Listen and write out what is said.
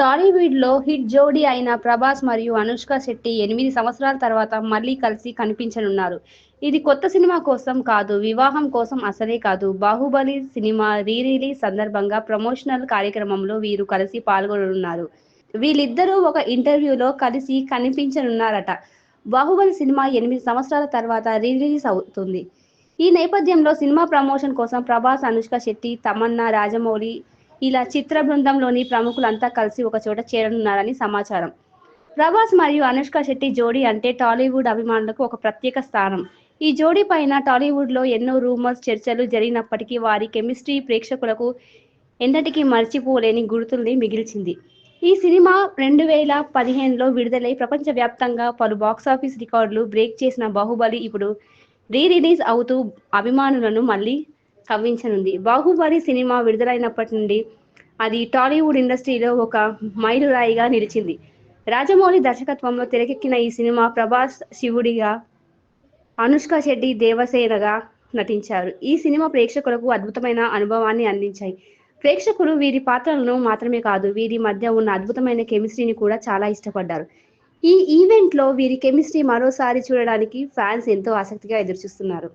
టాలీవుడ్లో హిట్ జోడీ అయిన ప్రభాస్ మరియు అనుష్క శెట్టి ఎనిమిది సంవత్సరాల తర్వాత మళ్ళీ కలిసి కనిపించనున్నారు. ఇది కొత్త సినిమా కోసం కాదు వివాహం కోసం అసలే కాదు. బాహుబలి సినిమా రీ రిలీజ్ సందర్భంగా ప్రమోషనల్ కార్యక్రమంలో వీరు కలిసి పాల్గొననున్నారు. వీళ్ళిద్దరూ ఒక ఇంటర్వ్యూలో కలిసి కనిపించనున్నారట. బాహుబలి సినిమా ఎనిమిది సంవత్సరాల తర్వాత రీ రిలీజ్ అవుతుంది. ఈ నేపథ్యంలో సినిమా ప్రమోషన్ కోసం ప్రభాస్ అనుష్క శెట్టి తమన్నా రాజమౌళి ఇలా చిత్ర బృందంలోని ప్రముఖులంతా కలిసి ఒక చోట చేరనున్నారని సమాచారం. ప్రభాస్ మరియు అనుష్క శెట్టి జోడీ అంటే టాలీవుడ్ అభిమానులకు ఒక ప్రత్యేక స్థానం. ఈ జోడీ పైన టాలీవుడ్లో ఎన్నో రూమర్స్ చర్చలు జరిగినప్పటికీ వారి కెమిస్ట్రీ ప్రేక్షకులకు ఎన్నటికీ మర్చిపోలేని గుర్తుల్ని మిగిల్చింది. ఈ సినిమా రెండు వేల పదిహేనులో విడుదలై ప్రపంచవ్యాప్తంగా పలు బాక్సాఫీస్ రికార్డులు బ్రేక్ చేసిన బాహుబలి ఇప్పుడు రీ రిలీజ్ అవుతూ అభిమానులను మళ్ళీ కవ్వించనుంది బాహుబలి సినిమా విడుదలైనప్పటి నుండి అది టాలీవుడ్ ఇండస్ట్రీలో ఒక మైలురాయిగా నిలిచింది. రాజమౌళి దర్శకత్వంలో తెరకెక్కిన ఈ సినిమా ప్రభాస్ శివుడిగా అనుష్క శెట్టి దేవసేనగా నటించారు. ఈ సినిమా ప్రేక్షకులకు అద్భుతమైన అనుభవాన్ని అందించాయి. ప్రేక్షకులు వీరి పాత్రలను మాత్రమే కాదు వీరి మధ్య ఉన్న అద్భుతమైన కెమిస్ట్రీని కూడా చాలా ఇష్టపడ్డారు. ఈ ఈవెంట్లో వీరి కెమిస్ట్రీ మరోసారి చూడడానికి ఫ్యాన్స్ ఎంతో ఆసక్తిగా ఎదురుచూస్తున్నారు.